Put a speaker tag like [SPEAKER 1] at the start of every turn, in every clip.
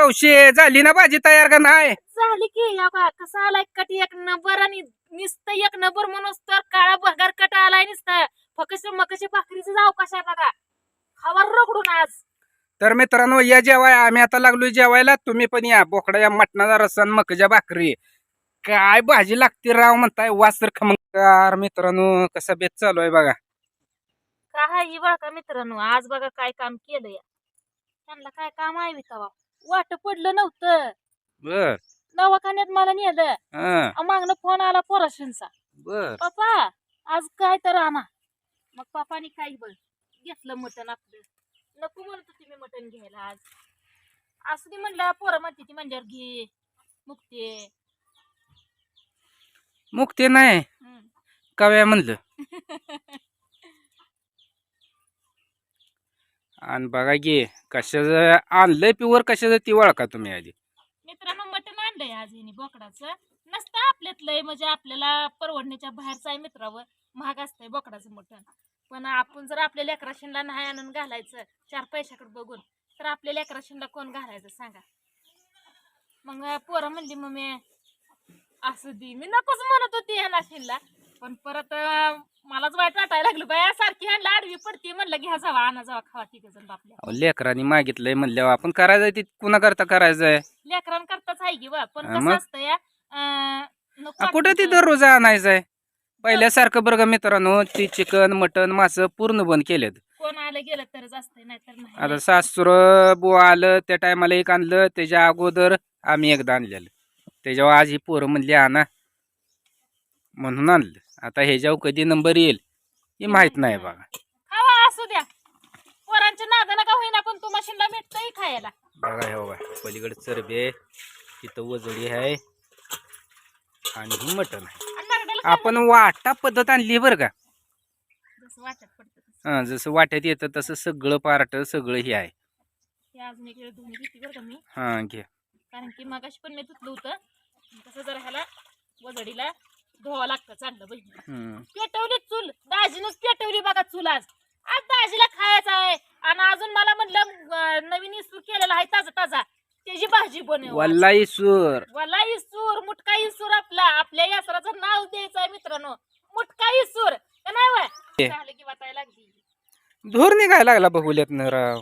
[SPEAKER 1] कवशी झाली ना भाजी तयार का नाही?
[SPEAKER 2] झाली की या बा कसा आलाय कट एक नंबर आणि नुसतं एक नंबर म्हणून तर काळा भगार कट आलाय नुसतं. फकस मकशी भाकरीचं जाव कशा बघा. खबर रगडून आज.
[SPEAKER 1] तर मित्रांनो या जेवाय आम्ही आता लागलोय जेवायला. तुम्ही पण या. बोकडा या मटणाचा आणि मकच्या भाकरी. काय भाजी लागते राव म्हणताय. वास तर खमंगार मित्रांनो कसा बेत चालू आहे बघा.
[SPEAKER 2] काय ही बघा मित्रांनो आज बघा काय काम केलं या त्यांना काय काम आहे विकावा वाट पडलं नव्हतं.
[SPEAKER 1] बर.
[SPEAKER 2] दवाखान्यात मला नेलं.
[SPEAKER 1] हं,
[SPEAKER 2] अहो, मागणं फोन आला पोराशींचा.
[SPEAKER 1] बर.
[SPEAKER 2] पप्पा आज काय तर आणा. मग पप्पानी काय बघ घेतलं मटण आपलं. नको म्हणत होती मी मटण घ्यायला आज. असं ती म्हणलं पोरं म्हणते ती म्हणल्यावर घे. मुक्ते.
[SPEAKER 1] मुक्ते नाही. कव्या म्हणलं. आणि बघा गे कशाचं आणलंय प्युअर कशाचं ती ओळखा तुम्ही आधी?
[SPEAKER 2] मित्रांनो मटण आणलंय आज ह्यानी बोकडाचं. नसतं आपल्यातलंय म्हणजे आपल्याला परवडण्याच्या बाहेरचं आहे मित्रावर महाग असतंय बोकडाचं मटण. पण आपण जर आपल्या लेकराशीनला नाही आणून घालायचं चार पैशाकडे बघून तर आपल्या लेकराशीनला कोण घालायचं सांगा? मग पोरं म्हणली मम्मी असं दे. मी नकोच म्हणत होती ह्या नाशिनला पण परत अं, मलाच वाईट वाटायला लागलं बाया सारखी ह्यांना आडवी पडते म्हणलं घ्या जावा आणा जावा खावा तिघ जण बापल्या.
[SPEAKER 1] अहो, लेकरांनी मागितलंय म्हणल्यावर आपण करायचंय ती. कुणा करता करायचंय?
[SPEAKER 2] लेकरां करताच आहे की बा. पण
[SPEAKER 1] हा,
[SPEAKER 2] कसं
[SPEAKER 1] मग?
[SPEAKER 2] असतं या अं, नको
[SPEAKER 1] आ, कुठं ती
[SPEAKER 2] वाटतं.
[SPEAKER 1] दररोज आणायचंय? पहिल्यासारखं बरं का मित्रांनो ती चिकन मटन मासं पूर्ण बंद केलेत.
[SPEAKER 2] कोण आलं गेलं तरच नाही.
[SPEAKER 1] आता सासूर बुवा आलं त्या टायमाला एक आणलं त्याच्या अगोदर आम्ही एकदा आणलेलं. त्याच्यावर आज ही पोरं म्हणली आणा. म्हणून आणलं. आता ह्याच्यावर कधी नंबर येईल हे माहीत नाही बघा.
[SPEAKER 2] खावा असू द्या. पोरांच्या नादानं का होईना पण तू मशीनला भेटतंय खायला.
[SPEAKER 1] बघा हे बघा पलीकडे चरबे तिथं वजडी आहे आणि ही मटण आहे.
[SPEAKER 2] आणि
[SPEAKER 1] आपण वाटा पद्धत आणली बरं का?
[SPEAKER 2] जसं वाटत पडतं तसं.
[SPEAKER 1] हं, जसं वाट्यात येतं तसं सगळं पार्ट सगळं हे आहे.
[SPEAKER 2] हे अजून एक वेळ धुवून घेते बरं का मी.
[SPEAKER 1] हां घे.
[SPEAKER 2] कारण की मगाशी पण मी धुतलं होतं. तसं जरा ह्याला वजडीला धुवावं लागतं चांगलं बहिणी. पेटवली चूल. दाजीनच पेटवली बघा चूल आज. आज दाजीला खायचं आहे. आणि अजून मला म्हणलं अं, नवीन इसूर केलेला आहे ताजा ताजा. त्याची भाजी बनव. आज.
[SPEAKER 1] वल्लाई सूर
[SPEAKER 2] वला इसूर मुटका इसूर आपला. आपल्या यासराचं नाव द्यायचं आहे मित्रांनो. मुटका इसूर का नाही वय. झालं की लागली.
[SPEAKER 1] धूर निघायला लागला बघूल्यात राव.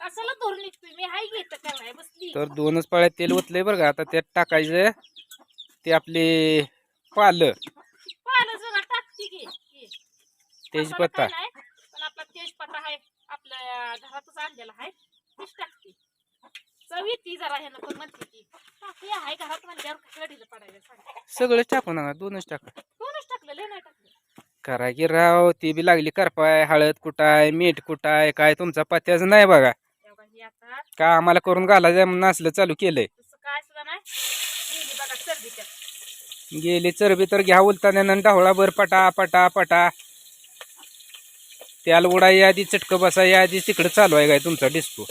[SPEAKER 2] कशाला धरून निघतोय? मी हाय घेत काय बसली.
[SPEAKER 1] तर दोनच पाळ्यात तेल ओतलंय बरं का. आता त्यात टाकायचं. ते आपले पालं.
[SPEAKER 2] पाहिलं जरा टाकते की. की. मसाला
[SPEAKER 1] तेजपत्ता
[SPEAKER 2] काय नाही, पण आपला तेजपत्ता आहे आपल्या घरातच आणलेला आहे तीच टाकते. चवी ती जरा ह्यानं पण म्हणते ती. टाकूया आहे घरात म्हणल्यावर कढीला पडायला सांग.
[SPEAKER 1] सगळं टाकू नका दोनच टाका.
[SPEAKER 2] दोनच टाकलं लय नाही टाकलं.
[SPEAKER 1] करा की राव ती बी लागली करपाय हळद कुटाय मीठ कुटाय काय तुमचा पत्याच नाही बघा.
[SPEAKER 2] तेव्हा ही आता
[SPEAKER 1] का आम्हाला करून घालायचं म्हणून असलं चालू केलंय.
[SPEAKER 2] तसं काय सुद्धा नाही. गेली बघा सर्दी त्यात.
[SPEAKER 1] गेली चरबी तर घ्या उलताना ढवळा भर पटा पटा पटा. त्याला उडा आधी चटक बसा आधी तिकडे चालू आहे काय तुमचा डिस्को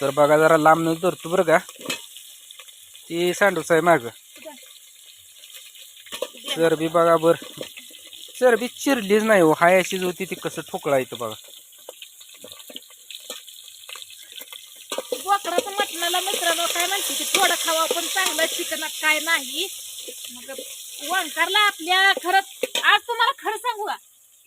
[SPEAKER 1] तर बघा जरा लांब न धरतो बरं का. ती सांडूच आहे माग. चरबी बघा बर. चरबी चिरलीच नाही हो हाय अशीच होती ती कसं ठोकळा येतं बघा
[SPEAKER 2] बोकडाचं मटणाला मित्रांनो काय म्हणते की थोडं खावा पण चांगलं चिकन काय नाही. मग वणकारला आपल्या खरंच आज तुम्हाला खरं सांगू का?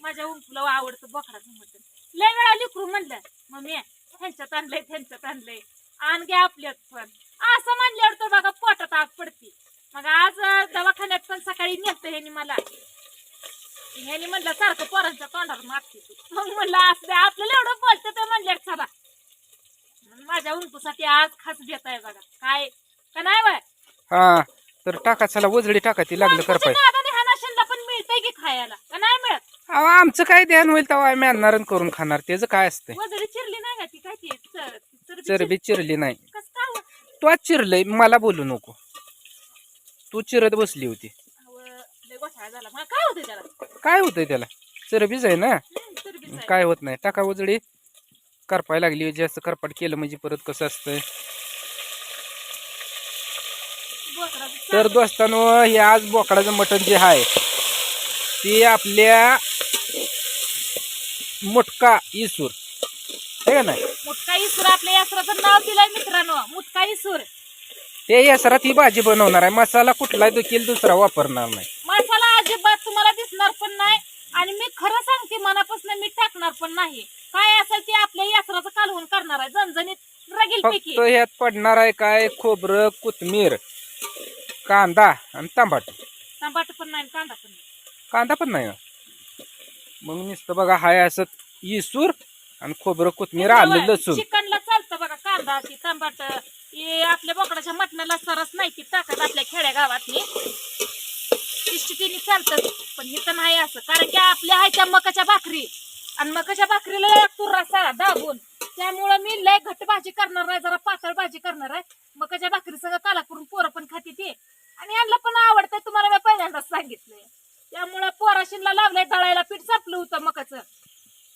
[SPEAKER 2] माझ्या उंकुला आवडतं बोकडाचं मटण. लय वेळा लिकरू म्हणलं मम्मी ह्यांच्यात आणलंय त्यांच्यात आणलंय. आण घ्या आपल्यात पण. असं म्हणल्यावर तर बघा पोटात आग पडते. मग आज दवाखान्यात पण सकाळी नेत ह्यानी मला. ह्यानी म्हणलं सारखं पोरांच्या तोंडावर मागते मग म्हणलं असं आपल्याला एवढं बोलतं तर म्हणलं चला माझ्या उंटूसाठी आज खास घेत आहे बघा. काय का नाही बाय?
[SPEAKER 1] हा तर टाका चला वजडी टाका ती लागलं करपाय
[SPEAKER 2] ह्या नाशनला पण मिळतंय की खायला. का नाही मिळत?
[SPEAKER 1] अहो, आमचं काय ध्यान होईल तेव्हा आम्ही आणणार आणि करून खाणार त्याचं काय असतंय?
[SPEAKER 2] वजडी चिरली नाही का ती? काय ती? चर- चरबी
[SPEAKER 1] चरबी चिरली नाही.
[SPEAKER 2] चिर- कसं काय हो?
[SPEAKER 1] तू आज चिरलंय मला बोलू नको. तू चिरत बसली होती.
[SPEAKER 2] अहो, लय गोठाळा झाला. मग काय होतंय त्याला?
[SPEAKER 1] काय होतंय त्याला? चरबीच आहे ना?
[SPEAKER 2] हम्म, चरबीच आहे.
[SPEAKER 1] काय होत नाही. टाका वजडी. करपाय लागली जास्त करपाट केलं म्हणजे परत कसं असतंय? तर दोस्तांनो हे आज बोकडाचं मटण जे आहे ते आपल्या मुटका इसूर हे का नाही?
[SPEAKER 2] मुटका इसूर आपल्या यासराचं नाव दिलंय मित्रांनो. मुटका इसूर
[SPEAKER 1] ते यासरात ही भाजी बनवणार आहे. मसाला कुठला देखील दुसरा वापरणार नाही.
[SPEAKER 2] मसाला अजिबात तुम्हाला दिसणार पण नाही. आणि मी खरं सांगते मनापासून मी टाकणार पण नाही. काय असेल ते आपल्या यासराचं कालवून करणार आहे. झणझणीत रगील पैकी.
[SPEAKER 1] फक्त ह्यात पडणार आहे काय? खोबरं कोथमीर. कांदा आणि टमाटर
[SPEAKER 2] टमाटर पण नाही कांदा पण नाही.
[SPEAKER 1] कांदा पण नाही? मग नुसतं बघा हाय असं इसूर आणि खोबरं कोथमीर आलं लसूण.
[SPEAKER 2] चिकनला चालतं बघा कांदा ती हे आपल्या बोकडाच्या मटणाला सरस नाही ती टाकत आपल्या खेड्या गावातली. तिने चालतं पण हे तर नाही असं. कारण की आपल्या हायच्या मकाच्या भाकरी. आणि मकाच्या भाकरीला तुरासा दाबून त्यामुळं मी लय घट्ट भाजी करणार नाही जरा पातळ भाजी करणार आहे. मकाच्या भाकरी सगळं काला करून पोरं पण खाते ते. आणि यांना पण आवडतं तुम्हाला मी पहिल्यांदाच सांगितलंय. त्यामुळं पोराशीनला लावलंय दळायला पीठ संपलं होतं मकाचं.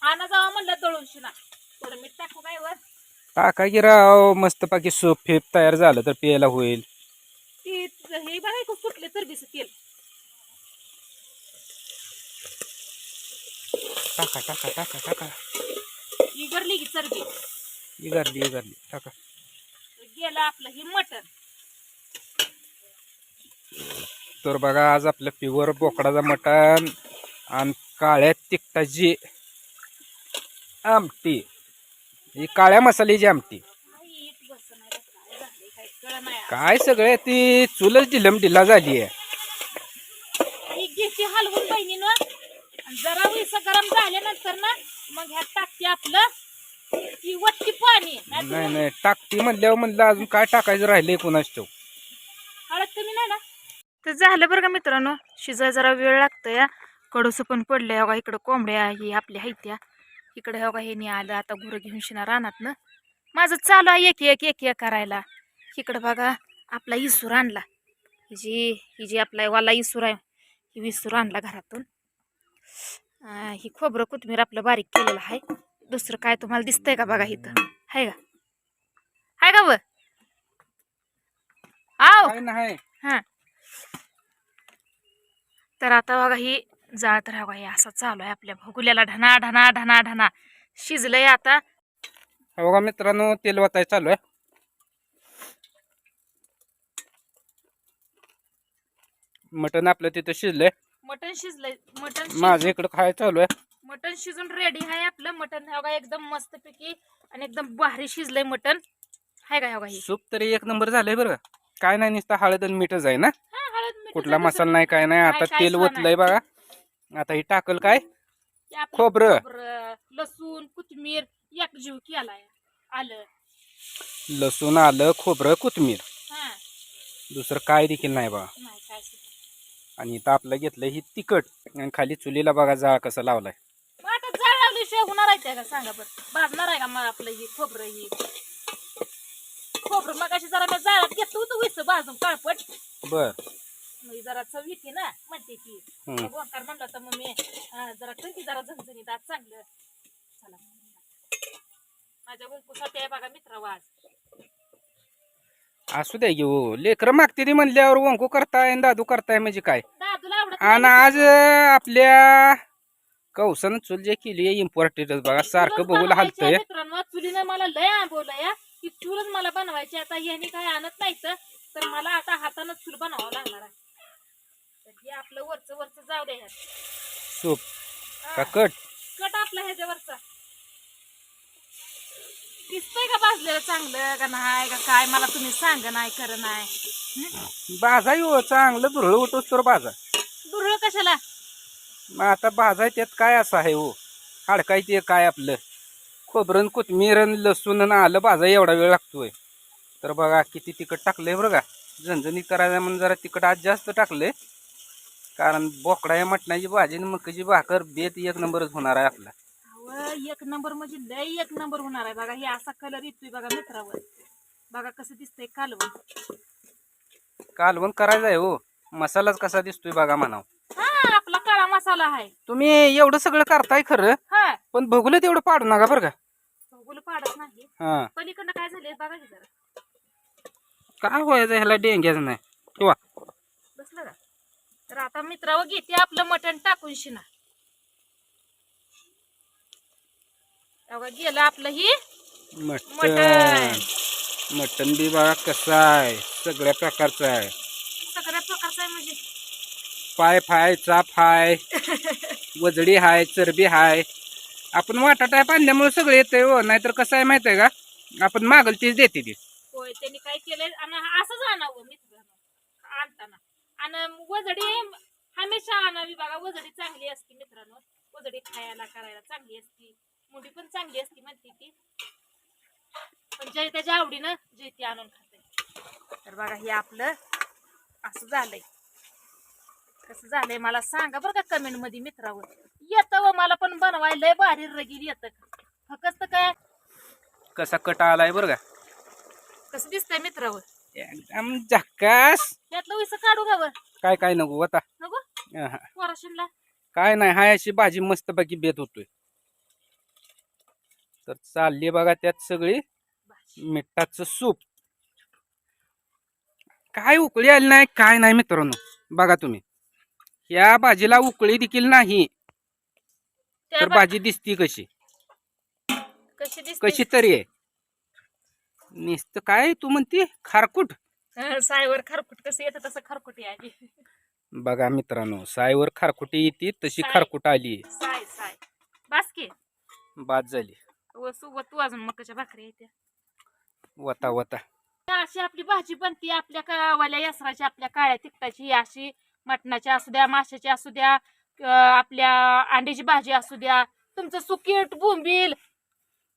[SPEAKER 2] आणा जावा म्हणलं दळून शिना. थोडं मीठ टाकू काय वर?
[SPEAKER 1] टाका की राव मस्त पाकी सूप फेप तयार झालं तर प्यायला होईल.
[SPEAKER 2] ती हे बघा खूप सुटले चरबीचं तेल
[SPEAKER 1] टाका टाका टाका टाका.
[SPEAKER 2] इगरली की चरबी
[SPEAKER 1] इगारली इगारली. टाका.
[SPEAKER 2] गेलं आपलं हे मटण.
[SPEAKER 1] तर बघा आज आपलं प्युअर बोकडाचा मटण आणि काळ्या तिखटाची आमटी. ही काळ्या मसाल्याची आमटी.
[SPEAKER 2] काय
[SPEAKER 1] सगळं ती? चुलच डिलम डिला झाली आहे.
[SPEAKER 2] हलवून बहिणीनं. जरा विस गरम झाल्यानंतर ना मग ह्यात टाकते आपलं ती वट्टी पाणी.
[SPEAKER 1] नाही नाही टाकती म्हणल्यावर म्हणलं अजून काय टाकायचं राहिलंय कुणाच ठेव
[SPEAKER 2] हळद कमी नाही ना? तर झालं बरं का मित्रांनो. शिजाय जरा वेळ लागतं या कडूस पण पडलंय हो का इकडं कोंबड्या ही आपल्या हायत्या इकडे हो का हे नाही आलं आता गुरं घेऊन शिना रानात ना. माझं चालू आहे एक एक एक एक करायला. इकडं बघा आपला इसूर आणला. ही जी ही जी आपला वाला इसूर आहे ही विसूर आणला घरातून. ही खोबरं कोथमीर आपलं बारीक केलेलं आहे. दुसरं काय तुम्हाला दिसतंय का बघा इथं? आहे का? आहे का व? आव! हा. तर आता बघा ही जाळ तर बघा हे असं चालू आहे आपल्या भोगुल्याला ढना ढना ढना ढना शिजलंय आता.
[SPEAKER 1] बघा मित्रांनो तेल वाचाय चालू आहे. मटण आपलं तिथं शिजलंय.
[SPEAKER 2] मटण शिजलंय. मटण
[SPEAKER 1] माझं इकडं खाय चालू आहे.
[SPEAKER 2] मटण शिजून रेडी आहे आपलं. मटण हे बघा एकदम मस्त पैकी आणि एकदम भारी शिजलंय मटण. हाय का हे ही?
[SPEAKER 1] सूप तरी एक नंबर झालंय बरं का? काय नाही नुसतं हळद आणि मीठच आहे ना? कुठला मसाला नाही काय नाही आता तेल ओतलंय बघा. आता हे टाकल काय? खोबरं.
[SPEAKER 2] लसूण कोथिंबीर एक जीव केलाय आलं.
[SPEAKER 1] लसूण आलं खोबरं कोथमीर दुसरं काय देखील नाही बघा. आणि इथं आपलं घेतलं ही तिखट. आणि खाली चुलीला बघा जाळ कसा लावलाय.
[SPEAKER 2] आता जाळ होणार आहे का? सांगा बरं. भाजणार आहे का आपलं ही खोबरं ही? खोबरं मग अशी जरा मी जाळात घेतलं होतं विस भाजून काळपट.
[SPEAKER 1] बर.
[SPEAKER 2] जरा चव येते ना म्हणते
[SPEAKER 1] हम्म.
[SPEAKER 2] मग ओंकार म्हणला तर मग मी हा, जरा करते जरा झणझणीत आज चांगलं. चला. माझ्या गुंकूसाठी आहे बघा मित्र आज
[SPEAKER 1] असू द्या घेऊ लेकरं मागते ती म्हणल्यावर वंकू करताय आणि दादू करताय म्हणजे काय?
[SPEAKER 2] दादूला आवडत
[SPEAKER 1] आणि
[SPEAKER 2] नाही
[SPEAKER 1] आज अं, आपल्या कौसानं चूल जे केली इम्पॉर्टंटच बघा सारखं
[SPEAKER 2] चूलच
[SPEAKER 1] बघूला
[SPEAKER 2] बनवायची आहे
[SPEAKER 1] हलतंय.
[SPEAKER 2] मित्रांनो चुलीनं मला लय आंबवलं या की चूलच मला बनवायची आता यांनी काय आणत नाही तर मला आता हातानं चूल बनवावं लागणार आहे. हे आपलं वरचं वरचं जाऊ द्या ह्यात.
[SPEAKER 1] सूप. का कट?
[SPEAKER 2] कट आपला ह्याच्यावरचा. दिसतंय का भाजलेलं चांगलं का नाही का काय? मला तुम्ही सांग नाही खरं नाही.
[SPEAKER 1] बाजा येऊ चांगलं धुरळ उठोस तर बाजा
[SPEAKER 2] दुर्ळ कशाला?
[SPEAKER 1] मग आता बाजा त्यात काय असं आहे हो? हाडकाय ते काय आपलं? खोबरं कोथमीर लसूण आणि आलं बाजा एवढा वेळ लागतोय. तर बघा किती तिखट टाकलंय बरं का. झणझणीत करायला म्हणून जरा तिखट आज जास्त टाकलंय. कारण बोकडा या मटणाची भाजी आणि मकाची भाकर बेत एक नंबरच होणार आहे आपला.
[SPEAKER 2] अहो, एक नंबर म्हणजे लय एक नंबर होणार आहे बघा. हे असा कलर येतोय बघा मित्रावर. बघा कसं दिसतंय कालवण.
[SPEAKER 1] कालवण करायचं आहे हो. मसालाच कसा दिसतोय बघा म्हणाव.
[SPEAKER 2] हा आपला काळा मसाला आहे.
[SPEAKER 1] तुम्ही एवढं सगळं करताय खरं.
[SPEAKER 2] हा.
[SPEAKER 1] पण बघूलं तेवढं पाडू नका बरं का.
[SPEAKER 2] भोगुल पाडत नाही.
[SPEAKER 1] हा.
[SPEAKER 2] पलीकडनं काय झाले बघा की जरा.
[SPEAKER 1] काय व्हायचं ह्याला डेंग्याचं नाही. किंवा
[SPEAKER 2] बसलं का? तर आता मित्रावर घेते आपलं मटण टाकून शिना. अगं गेलं आपलं ही
[SPEAKER 1] मटण.
[SPEAKER 2] मटण.
[SPEAKER 1] मटण बी बघा कसं आहे. सगळ्या प्रकारचं आहे.
[SPEAKER 2] सगळ्या प्रकारचं आहे म्हणजे.
[SPEAKER 1] पाय फाय चाप हाय वजडी हाय चरबी हाय. आपण वाटा टाईप आणल्यामुळे सगळं येतंय हो नाहीतर कसं आहे माहिती आहे का? आपण मागल तीच देते ती.
[SPEAKER 2] होय त्यांनी काय केलंय? आणि असंच आणावं मित्रांनो आणताना. आणि वजडी हमेशा आणावी बघा वजडी चांगली असते मित्रांनो. वजडी खायला करायला चांगली असती. मुंडी पण चांगली असती म्हणते ती. पण जे त्याच्या आवडीनं जे ती आणून खाते. तर बघा हे आपलं असं झालंय. कसं झालंय मला सांगा बरं का कमेंटमध्ये मित्रावर येतं व मला पण बनवायला लय भारी रगीर येतं. फक्त काय?
[SPEAKER 1] कसा कटा आलाय बरं का?
[SPEAKER 2] कसं दिसतंय मित्रावर
[SPEAKER 1] एकदम झक्कास.
[SPEAKER 2] त्यातलं विसं काढू का
[SPEAKER 1] काय काय नको आता.
[SPEAKER 2] नको?
[SPEAKER 1] अहं. काय नाही हाय अशी भाजी मस्त बाकी बेत होतोय. तर चालली बघा त्यात सगळी मिठाचं सूप. काय उकळी आली नाही काय नाही मित्रांनो. बघा तुम्ही. या भाजीला उकळी देखील नाही. तर भाजी दिसती कशी?
[SPEAKER 2] कशी दिसते?
[SPEAKER 1] कशी तरी आहे. नुसतं काय तू म्हणती? खारकुट?
[SPEAKER 2] हं, सायवर खरकुट कसं येतं तसं खरकुट आली
[SPEAKER 1] बघा मित्रांनो सायवर खारकुटी येते तशी
[SPEAKER 2] साय.
[SPEAKER 1] खारकुट आली
[SPEAKER 2] साय साय. बासकी
[SPEAKER 1] बाद झाली.
[SPEAKER 2] सोबत तू अजून मकाच्या भाकरी येते
[SPEAKER 1] वता वता.
[SPEAKER 2] अशी आपली भाजी बनती आपल्या गावाल्या यासराची आपल्या काळ्या तिखटाची अशी मटणाची असू द्या माशाची असू द्या आपल्या अंड्याची भाजी असू द्या तुमचं सुकीट बोंबील.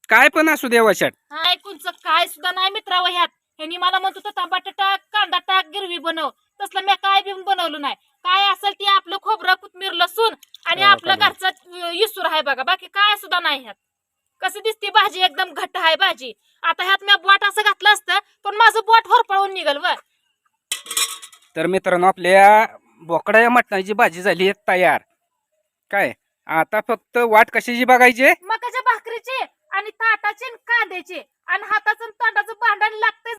[SPEAKER 1] काय पण असू दे वशाट
[SPEAKER 2] हा काय सुद्धा नाही मित्रावं ह्यात. ह्यांनी मला म्हणत होतं टमाटर टाक कांदा टाक गिरवी बनव. तसलं मी काय बी बनवलं नाही. काय असेल ते आपलं खोबरं कोथमीर लसूण आणि
[SPEAKER 1] हो,
[SPEAKER 2] आपलं. घरचं इसूर आहे बघा. बाकी काय सुद्धा नाही ह्यात. कसं दिसते भाजी एकदम घट्ट आहे भाजी. आता ह्यात मी बोट असं घातलं असतं पण माझं बोट होरपळून निघल व.
[SPEAKER 1] तर मित्रांनो आपल्या बोकडा या मटणाची भाजी झाली आहे तयार. काय? आता फक्त वाट कशाची बघायची?
[SPEAKER 2] मकाच्या भाकरीचे आणि ताटाचे आणि कांद्याचे. आणि हाताचं आणि तोंडाचं भांडण लागते